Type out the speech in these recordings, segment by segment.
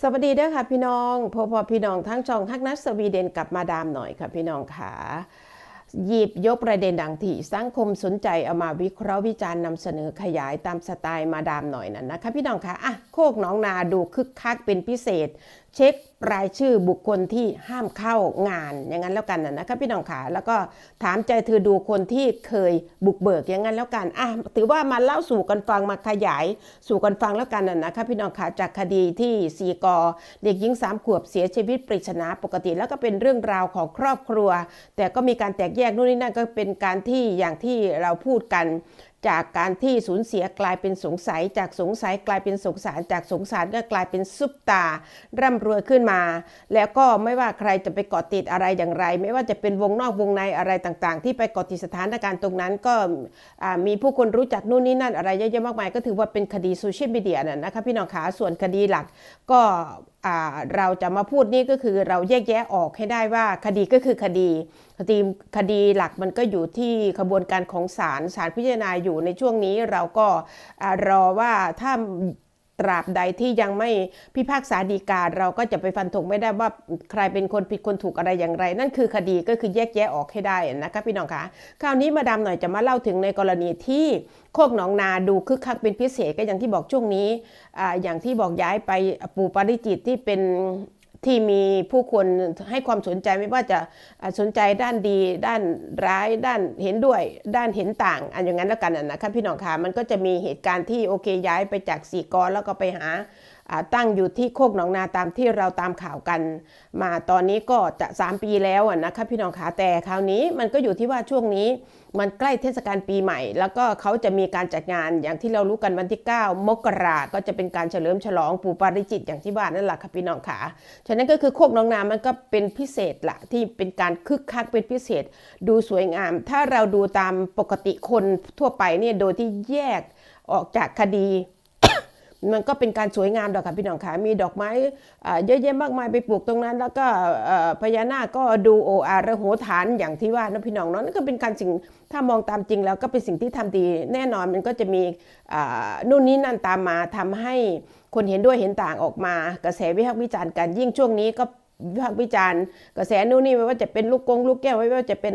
สวัสดีเด้อค่ะพี่น้องพอพอพี่น้องทั้งช่องฮักนัสสวีเดนกับมาดามหน่อยค่ะพี่น้องค่ะหยิบยกประเด็นดังที่สังคมสนใจเอามาวิเคราะห์วิจารณ์นำเสนอขยายตามสไตล์มาดามหน่อยนั่นนะคะพี่น้องค่ะอะโคกน้องนาดูคึกคักเป็นพิเศษ เช็ครายชื่อบุคคลที่ห้ามเข้างานอย่างนั้นแล้วกันนะนะคะพี่น้องค่ะแล้วก็ถามใจเธอดูคนที่เคยบุกเบิกอย่างนั้นแล้วกันอะถือว่ามาเล่าสู่กันฟังมาขยายสู่กันฟังแล้วกันนะนะคะพี่น้องค่ะจากคดีที่สีกอเด็กหญิงสามขวบเสียชีวิตปริศนาปกติ แล้วก็เป็นเรื่องราวของครอบครัว แต่ก็มีการแตกแยกนู่นนี่นั่นก็เป็นการที่อย่างที่เราพูดกัน จากการที่สูญเสียกลายเป็นสงสัย จากสงสัยกลายเป็นสงสาร จากสงสารก็กลายเป็นซุปตา ร่ำรวยขึ้นมา แล้วก็ไม่ว่าใครจะไปเกาะติดอะไรอย่างไร ไม่ว่าจะเป็นวงนอกวงในอะไรต่างๆ ที่ไปเกาะติดสถานการณ์ตรงนั้น ก็มีผู้คนรู้จักนู่นนี่นั่นอะไรเยอะแยะมากมาย ก็ถือว่าเป็นคดีโซเชียลมีเดียน่ะนะคะพี่น้องขาส่วนคดีหลักก็ เราจะมาพูดนี่ก็คือเราแยกแยะออกให้ได้ว่าคดีก็คือคดี คดีคดีหลักมันก็อยู่ที่ขบวนการของศาลศาลพิจารณาอยู่ในช่วงนี้เราก็อรอว่าถ้า ตราบใดที่ยังไม่พิพากษาดีกาเราก็จะไปฟันธงไม่ได้ว่าใครเป็นคนผิดคนถูกอะไรอย่างไร นั่นคือคดีก็คือแยกแยะออกให้ได้นะคะพี่น้องคะคราวนี้มาดามหน่อยจะมาเล่าถึงในกรณีที่โคกหนองนาดูคึกคักเป็นพิเศษก็อย่างที่บอกช่วงนี้อาอย่างที่บอกย้ายไปปู่ปาริจิตที่เป็น ที่มีผู้คนให้ความสนใจไม่ว่าจะสนใจด้านดี ด้านร้ายด้านเห็นด้วย ด้านเห็นต่าง อันอย่างนั้นแล้วกันนะนะคะพี่น้องคะมันก็จะมีเหตุการณ์ที่โอเคย้ายไปจากสีกอแล้วก็ไปหา ตั้งอยู่ที่โคกหนองนาตามที่เราตามข่าวกัน มาตอนนี้ก็จะ 3 ปีแล้วอะนะคะพี่น้องคะแต่คราวนี้มันก็อยู่ที่ว่าช่วงนี้มันใกล้เทศกาลปีใหม่ แล้วก็เขาจะมีการจัดงานอย่างที่เรารู้กันวันที่ 9 มกราก็จะเป็นการเฉลิมฉลองปู่ปาริจิตอย่างที่ว่านั่นแหละค่ะพี่น้องขาฉะนั้นก็คือโคกน้องนามันก็เป็นพิเศษละที่เป็นการคึกคักเป็นพิเศษ ดูสวยงาม ถ้าเราดูตามปกติคนทั่วไปเนี่ยโดยที่แยกออกจากคดี มันก็เป็นการสวยงามดอกค่ะพี่น้องค่ะมีดอกไม้อ่าเยอะแยะมากมายไปปลูกตรงนั้น แล้วก็พญานาคก็ดูโออาระโหฐานอย่างที่ว่านะพี่น้องเนาะนั่นก็เป็นการสิ่งถ้ามองตามจริงแล้วก็เป็นสิ่งที่ทำดีแน่นอนมันก็จะมีอ่านู่นนี่นั่นตามมาทำให้คนเห็นด้วยเห็นต่างออกมา กระแสวิพากษ์วิจารณ์กันยิ่งช่วงนี้ก็วิพากษ์วิจารณ์ กระแสนู่นนี่ไม่ว่าจะเป็นลูกกงลูกแก้วไม่ว่าจะเป็น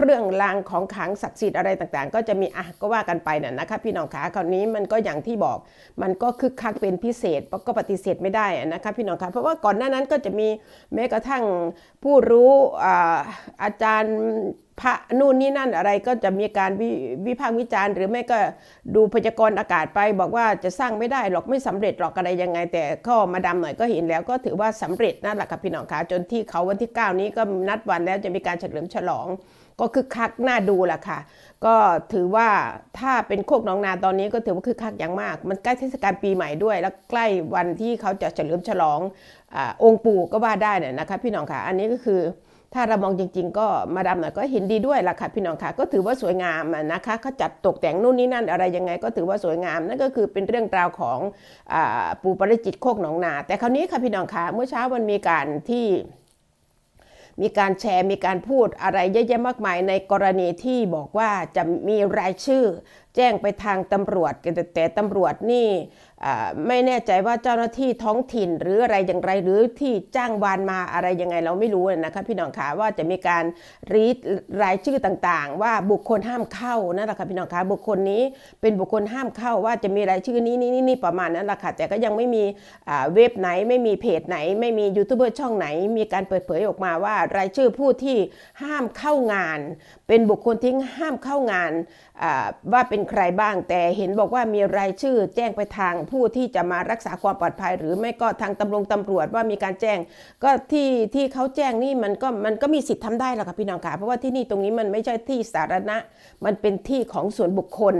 เครื่องรางของขลังศักดิ์สิทธิ์อะไรต่างๆ ก็จะมีอะก็ว่ากันไปน่ะนะคะพี่น้องขาคราวนี้มันก็อย่างที่บอก มันก็คึกคักเป็นพิเศษก็ปฏิเสธไม่ได้อะนะคะพี่น้องคะเพราะว่าก่อนหน้านั้นก็จะมีแม้กระทั่งผู้รู้อาจารย์พระนู่นนี่นั่นอะไรก็จะมีการวิวิพากษ์วิจารณ์ หรือไม่ก็ดูพยากรณ์อากาศไป บอกว่าจะสร้างไม่ได้หรอกไม่สำเร็จหรอกอะไรยังไง แต่ก็มาดามหน่อยก็เห็นแล้วก็ถือว่าสำเร็จนั่นแหละค่ะพี่น้องคะจนที่เขาวันที่ 9 นี้ก็นัดวันแล้วจะมีการเฉลิมฉลอง ก็คึกคักน่าดูแหละค่ะ ก็ถือว่าถ้าเป็นโคกหนองนาตอนนี้ก็ถือว่าคึกคักอย่างมาก มันใกล้เทศกาลปีใหม่ด้วย แล้วใกล้วันที่เขาจะเฉลิมฉลองอองค์ปู่ก็ว่าได้น่ยนะคะ พี่น้องค่ะอันนี้ก็คือถ้าเรามองจริง ๆ ก็มาดามหน่อยก็เห็นดีด้วยล่ะค่ะพี่น้องค่ะก็ถือว่าสวยงามนะคะเขาจัดตกแต่งนู่นนี่นั่นอะไรยังไง ก็ถือว่าสวยงามนั่นก็คือเป็นเรื่องราวของอปู่ปริจิตโคกหนองนา แต่คราวนี้ค่ะพี่น้องค่ะเมื่อเช้ามันมีการที่ มีการแชร์มีการพูดอะไรเยอะแยะมากมายในกรณีที่บอกว่าจะมีรายชื่อแจ้งไปทางตำรวจแต่แต่ตำรวจนี่ไม่แน่ใจว่าเจ้าหน้าที่ท้องถิ่นหรืออะไรอย่างไรหรือที่จ้างวานมาอะไรยังไงเราไม่รู้นะคะพี่น้องคะว่าจะมีการรีดรายชื่อต่างๆ ว่าบุคคลห้ามเข้านั่นแหละค่ะพี่น้องคะบุคคลนี้เป็นบุคคลห้ามเข้าว่าจะมีรายชื่อนี้นี่นี่ประมาณนั้นแหละค่ะแต่ก็ยังไม่มีเว็บไหนไม่มีเพจไหน ไม่มียูทูบเบอร์ช่องไหน มีการเปิดเผยออกมาว่ารายชื่อผู้ที่ห้ามเข้างาน เป็นบุคคลที่ห้ามเข้างานอ่าว่าเป็นใครบ้าง แต่เห็นบอกว่ามีรายชื่อแจ้งไปทางผู้ที่จะมารักษาความปลอดภัย หรือไม่ก็ทางตำรวจตำรวจว่ามีการแจ้ง ก็ที่ที่เขาแจ้งนี่มันก็มันก็มีสิทธิ์ทำได้แหละค่ะพี่น้องค่ะเพราะว่าที่นี่ตรงนี้มันไม่ใช่ที่สาธารณะ มันเป็นที่ของส่วนบุคคล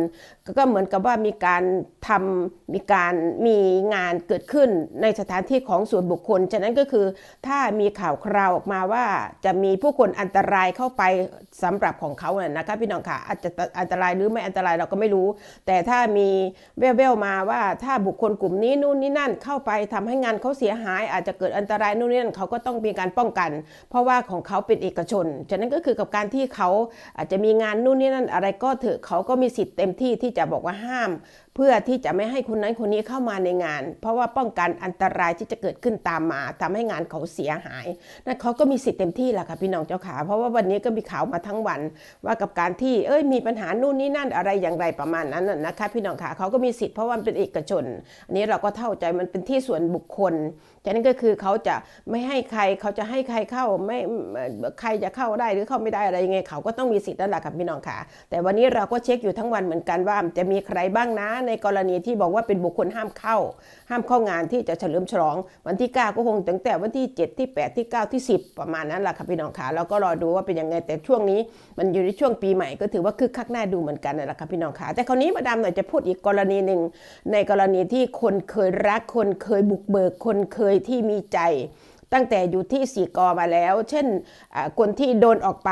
ก็ก็เหมือนกับว่ามีการทำมีการมีงานเกิดขึ้นในสถานที่ของส่วนบุคคล ฉะนั้นก็คือถ้ามีข่าวคราวออกมาว่าจะมีผู้คนอันตรายเข้าไปสำหรับของเขาน่ะนะคะพี่น้องค่ะอาจจะอันตรายหรือไม่อันตรายเราก็ไม่รู้ แต่ถ้ามีแว่วๆมาว่าถ้าบุคคลกลุ่มนี้นู่นนี่นั่นเข้าไปทำให้งานเขาเสียหาย อาจจะเกิดอันตรายนู่นนี่นั่นเขาก็ต้องมีการป้องกัน เพราะว่าของเขาเป็นเอกชน ฉะนั้นก็คือกับการที่เขาอาจจะมีงานนู่นนี่นั่นอะไรก็เถอะเขาก็มีสิทธิ์เต็มที่ที่จะบอกว่าห้ามเพื่อที่จะไม่ให้คนนั้นคนนี้เข้ามาในงาน เพราะว่าป้องกันอันตรายที่จะเกิดขึ้นตามมาทำให้งานเขาเสียหายนั่นเขาก็มีสิทธิ์เต็มที่แหละค่ะพี่น้องเจ้าขาเพราะว่าวันนี้ก็มีข่าวมาทั้งวัน ว่ากับการที่เอ้ยมีปัญหานู่นนี่นั่นอะไรอย่างไรประมาณนั้นนะคะพี่น้องขาเขาก็มีสิทธิ์เพราะว่ามันเป็นเอกชน อันนี้เราก็เท่าใจมันเป็นที่ส่วนบุคคลฉะนั้นก็คือเขาจะไม่ให้ใครเขาจะให้ใครเข้าไม่ใครจะเข้าได้หรือเข้าไม่ได้อะไรยังไงเขาก็ต้องมีสิทธิ์นั่นแหละค่ะพี่น้องค่ะแต่วันนี้เราก็เช็คอยู่ทั้งวันเหมือนกันว่าจะมีใครบ้างนะในกรณีที่บอกว่าเป็นบุคคลห้ามเข้า ห้ามเข้างานที่จะเฉลิมฉลอง วันที่ 9 ก็คงตั้งแต่วันที่ 7 ที่ 8 ที่ 9 ที่ 10 ประมาณนั้นแหละค่ะพี่น้องค่ะเราก็รอดูว่าเป็นยังไงแต่ช่วงนี้มันอยู่ในช่วงปีใหม่ก็ถือว่าคึกคักน่าดูเหมือนกันนั่นแหละค่ะพี่น้องค่ะแต่คราวนี้มาดามหน่อยจะพูดอีกกรณีหนึ่งในกรณีที่คนเคยรักคนเคยบุกเบิกคนเคยที่มีใจ ตั้งแต่อยู่ที่สี่กอมาแล้ว เช่นคนที่โดนออกไป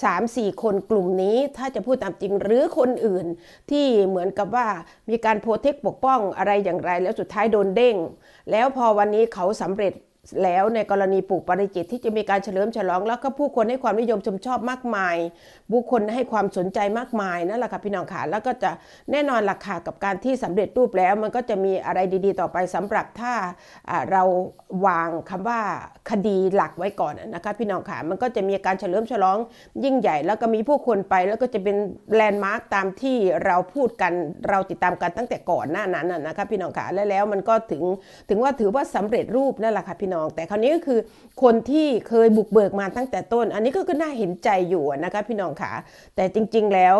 3-4 คนกลุ่มนี้ถ้าจะพูดตามจริงหรือคนอื่นที่เหมือนกับว่ามีการโปรเทคปกป้องอะไรอย่างไร แล้วสุดท้ายโดนเด้ง แล้วพอวันนี้เขาสำเร็จ แล้วในกรณีปลูกปริจิตที่จะมีการเฉลิมฉลอง แล้วก็ผู้คนให้ความนิยมชมชอบมากมาย บุคคลให้ความสนใจมากมายนั่นแหละค่ะพี่น้องค่ะแล้วก็จะแน่นอนราคากับการที่สำเร็จรูปแล้ว มันก็จะมีอะไรดีๆ ต่อไปสำหรับถ้าเราวางคำว่าคดีหลักไว้ก่อนนะคะพี่น้องค่ะมันก็จะมีการเฉลิมฉลองยิ่งใหญ่ แล้วก็มีผู้คนไปแล้วก็จะเป็นแลนด์มาร์กตามที่เราพูดกันเราติดตามกันตั้งแต่ก่อนหน้านั้นนะคะพี่น้องค่ะและแล้วมันก็ถึงถึงว่าถือว่าสำเร็จรูปนั่นแหละค่ะพี่น้องแต่คราวนี้ก็คือคนที่เคยบุกเบิกมาตั้งแต่ต้น อันนี้ก็คือน่าเห็นใจอยู่นะคะพี่น้องค่ะแต่จริงๆแล้ว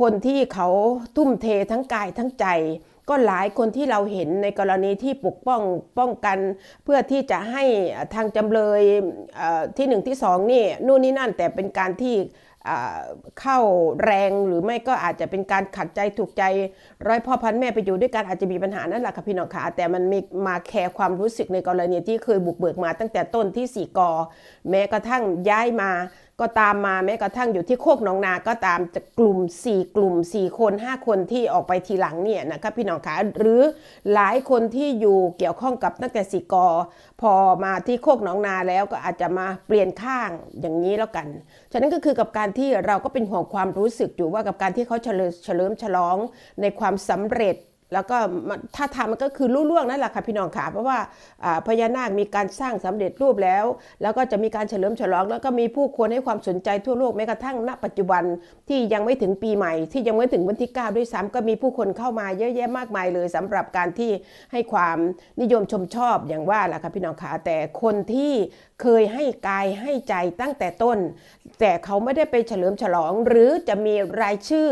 คนที่เขาทุ่มเททั้งกายทั้งใจก็หลายคนที่เราเห็นในกรณีที่ปกป้องป้องกันเพื่อที่จะให้ทางจำเลยที่หนึ่งที่สองนี่นู่นนี่นั่นแต่เป็นการที่ เข้าแรงหรือไม่ก็อาจจะเป็นการขัดใจถูกใจ ร้อยพ่อพันแม่ไปอยู่ด้วยกันอาจจะมีปัญหานั่นแหละค่ะพี่น้องค่ะแต่มันมีมาแคร์ความรู้สึกในกรณีที่เคยบุกเบิกมาตั้งแต่ต้นที่สี่กอแม้กระทั่งย้ายมา ก็ตามมาแม้กระทั่งอยู่ที่โคกหนองนา ก็ตามจากลุ่ม 4 กลุ่ม 4 คน 5 คนที่ออกไปทีหลังเนี่ยนะคะพี่น้องคะหรือหลายคนที่อยู่เกี่ยวข้องกับตั้งแต่สี่กอ พอมาที่โคกหนองนาแล้วก็อาจจะมาเปลี่ยนข้างอย่างนี้แล้วกัน ฉะนั้นก็คือกับการที่เราก็เป็นห่วงความรู้สึกอยู่ว่ากับการที่เขาเฉลิมเฉลิมฉลองในความสำเร็จ แล้วก็ถ้าทำมันก็คือลู่ล่วงนั่นแหละค่ะพี่น้องค่ะเพราะว่าพญานาคมีการสร้างสำเร็จรูปแล้ว แล้วก็จะมีการเฉลิมฉลอง แล้วก็มีผู้คนให้ความสนใจทั่วโลกแม้กระทั่งณปัจจุบันที่ยังไม่ถึงปีใหม่ ที่ยังไม่ถึงวันที่ 9 ด้วยซ้ำก็มีผู้คนเข้ามาเยอะแยะมากมายเลยสำหรับการที่ให้ความนิยมชมชอบอย่างว่าแหละค่ะพี่น้องค่ะแต่คนที่เคยให้กายให้ใจตั้งแต่ต้น แต่เขาไม่ได้ไปเฉลิมฉลอง หรือจะมีรายชื่อ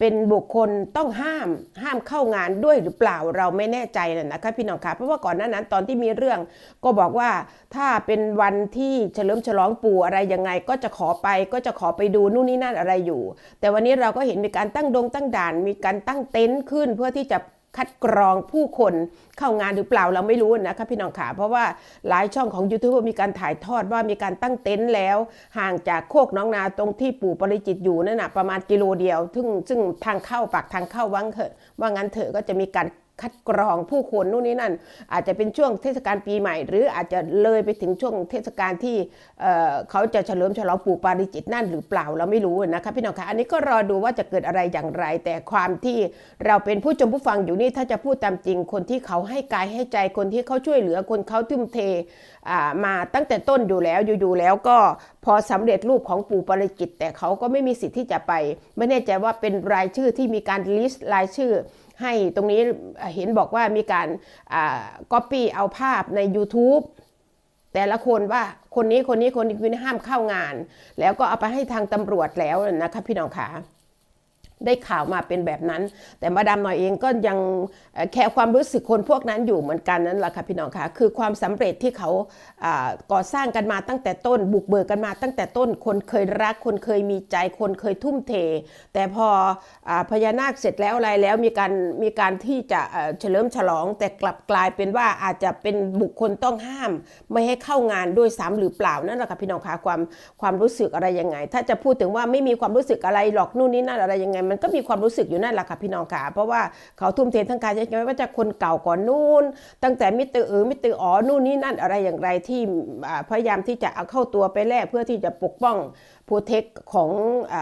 เป็นบุคคลต้องห้ามห้ามเข้างานด้วยหรือเปล่าเราไม่แน่ใจนะนะคะพี่น้องคะเพราะว่าก่อนหน้านั้นตอนที่มีเรื่องก็บอกว่าถ้าเป็นวันที่เฉลิมฉลองปู่อะไรยังไง ก็จะขอไปก็จะขอไปดูนู่นนี่นั่นอะไรอยู่ แต่วันนี้เราก็เห็นมีการตั้งดงตั้งด่านมีการตั้งเต็นท์ขึ้นเพื่อที่จะ คัดกรองผู้คนเข้างานหรือเปล่าเราไม่รู้นะคะพี่น้องขาเพราะว่าหลายช่องของ YouTube มีการถ่ายทอดว่ามีการตั้งเต็นท์แล้ว ห่างจากโคกน้องนาตรงที่ปู่ปริจิตอยู่นั่นนะประมาณกิโลเดียว ซึ่งซึ่งทางเข้าปากทางเข้าวังเถอะว่างั้นเถอะก็จะมีการ คัดกรองผู้คนนู่นนี่นั่น อาจจะเป็นช่วงเทศกาลปีใหม่ หรืออาจจะเลยไปถึงช่วงเทศกาลที่เเขาจะเฉลิมฉลองปู่ปาริจิตนั่นหรือเปล่าเราไม่รู้นะคะพี่น้องคะอันนี้ก็รอดูว่าจะเกิดอะไรอย่างไร แต่ความที่เราเป็นผู้ชมผู้ฟังอยู่นี่ถ้าจะพูดตามจริง คนที่เขาให้กายให้ใจคนที่เขาช่วยเหลือคนเขาทุ่มเทมาตั้งแต่ต้นอยู่แล้วอยู่ๆแล้วก็พอสำเร็จรูปของปู่ปาริจิต แต่เขาก็ไม่มีสิทธิ์ที่จะไป ไม่แน่ใจว่าเป็นรายชื่อที่มีการลิสต์รายชื่อ ให้ตรงนี้เห็นบอกว่ามีการก๊อปปี้เอาภาพใน YouTube แต่ละคนว่าคนนี้คนนี้คนนี้คือห้ามเข้างาน แล้วก็เอาไปให้ทางตำรวจแล้วนะคะพี่น้องขา ได้ข่าวมาเป็นแบบนั้น แต่มาดามหน่อยเองก็ยังแคร์ความรู้สึกคนพวกนั้นอยู่เหมือนกันนั่นแหละค่ะพี่น้องค่ะคือความสำเร็จที่เขาอ่าก่อสร้างกันมาตั้งแต่ต้น บุกเบิกกันมาตั้งแต่ต้น คนเคยรัก คนเคยมีใจ คนเคยทุ่มเท แต่พออาพญานาคเสร็จแล้วอะไรแล้วมีการมีการที่จะเอ่อเฉลิมฉลอง แต่กลับกลายเป็นว่าอาจจะเป็นบุคคลต้องห้าม ไม่ให้เข้างานด้วยซ้ำหรือเปล่านั่นแหละค่ะพี่น้องค่ะความความรู้สึกอะไรยังไง ถ้าจะพูดถึงว่าไม่มีความรู้สึกอะไรหรอกนู่นนี่นั่นอะไรยังไงมันก็มีความรู้สึกอยู่นั่นแหละค่ะพี่น้องค่ะ เพราะว่าเขาทุ่มเททั้งกายใช้ใจไม่ว่าจะคนเก่าก่อนนู่น ตั้งแต่มิตรเออมิตรอ๋อนู่นนี่นั่นอะไรอย่างไรที่พยายามที่จะเอาเข้าตัวไปแลกเพื่อที่จะปกป้อง โปรเทคของอ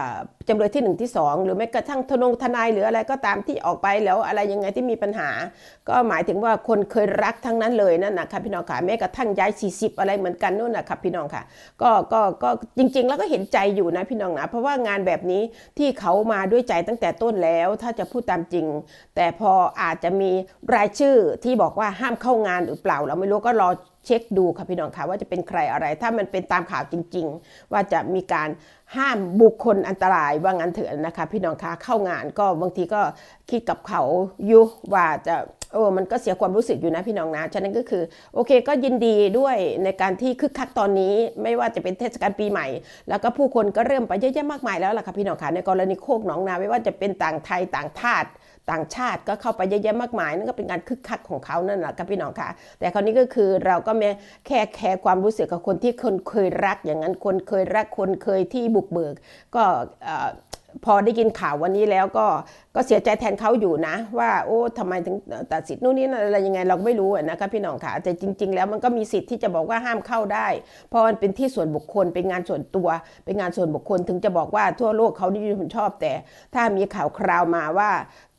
จำเลยที่1ที่ 2 หรือแม้กระทั่งทนงทนายหรืออะไรก็ตามที่ออกไปแล้วอะไรยังไงที่มีปัญหา ก็หมายถึงว่าคนเคยรักทั้งนั้นเลยนั่นนะคะพี่น้องค่ะแม้กระทั่งย้าย 40 อะไรเหมือนกันนู่นนะคะพี่น้องค่ะก็ก็ก็จริง ๆ แล้วก็เห็นใจอยู่นะพี่น้องนะเพราะว่างานแบบนี้ที่เขามาด้วยใจตั้งแต่ต้นแล้ว ถ้าจะพูดตามจริง แต่พออาจจะมีรายชื่อที่บอกว่าห้ามเข้างานหรือเปล่า เราไม่รู้ก็รอ เช็คดูค่ะพี่น้องค่ะว่าจะเป็นใครอะไร ถ้ามันเป็นตามข่าวจริง ๆ ว่าจะมีการห้ามบุคคลอันตรายว่างั้นเถอะนะคะ พี่น้องคะเข้างานก็บางทีก็คิดกับเขาอยู่ว่าจะโอ้มันก็เสียความรู้สึกอยู่นะพี่น้องนะ ฉะนั้นก็คือ โอเคก็ยินดีด้วยในการที่คึกคักตอนนี้ ไม่ว่าจะเป็นเทศกาลปีใหม่ แล้วก็ผู้คนก็เริ่มไปเยอะแยะมากมายแล้วล่ะค่ะพี่น้องคะในกรณีโคกหนองนาไม่ว่าจะเป็นต่างไทยต่างชาติ ต่างชาติก็เข้าไปเยอะแยะมากมายนั่นก็เป็นการคึกคักของเขานั่นแหละครับพี่น้องค่ะ แต่คราวนี้ก็คือเราก็แม่แค่แคร์ความรู้สึกกับคนที่คนเคยรักอย่างนั้นคนเคยรักคนเคยที่บุกเบิก ก็พอได้ยินข่าววันนี้แล้วก็ก็เสียใจแทนเขาอยู่นะ ว่าโอ้ทำไมถึงตัดสิทธิ์นู่นนี่อะไรยังไงเราไม่รู้อะนะคะพี่น้องค่ะแต่จริง ๆ แล้วมันก็มีสิทธิ์ที่จะบอกว่าห้ามเข้าได้ เพราะมันเป็นที่ส่วนบุคคลเป็นงานส่วนตัว เป็นงานส่วนบุคคลถึงจะบอกว่าทั่วโลกเขานิยมชอบแต่ ถ้ามีข่าวคราวมาว่า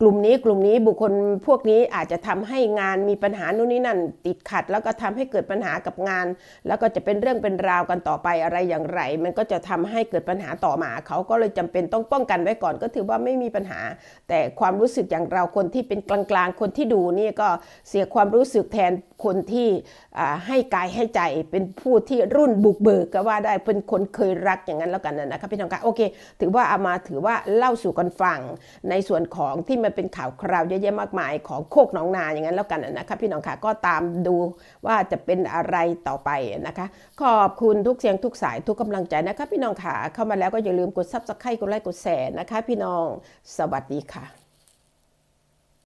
กลุ่มนี้กลุ่มนี้บุคคลพวกนี้อาจจะทำให้งานมีปัญหานู่นนี่นั่น ติดขัด แล้วก็ทำให้เกิดปัญหากับงาน แล้วก็จะเป็นเรื่องเป็นราวกันต่อไปอะไรอย่างไร มันก็จะทำให้เกิดปัญหาต่อมาเขาก็เลยจำเป็นต้องป้องกันไว้ก่อนก็ถือว่าไม่มีปัญหา แต่ความรู้สึกอย่างเราคนที่เป็นกลางๆคนที่ดูนี่ก็เสียความรู้สึกแทน คนที่ให้กายให้ใจเป็นผู้ที่รุ่นบุกเบิกก็ว่าได้เป็นคนเคยรักอย่างนั้นแล้วกันนะครับพี่น้องคะโอเค ถือว่าเอามาถือว่าเล่าสู่กันฟังในส่วนของที่มันเป็นข่าวคราวเยอะแยะมากมายของโคกหนองนาอย่างนั้นแล้วกันนะครับพี่น้องคะก็ตามดูว่าจะเป็นอะไรต่อไปนะคะ ขอบคุณทุกเสียงทุกสายทุกกำลังใจนะคะพี่น้องค่ะเข้ามาแล้วก็อย่าลืมกดซับสไครต์กดไลค์กดแชร์นะคะ พี่น้องสวัสดีค่ะ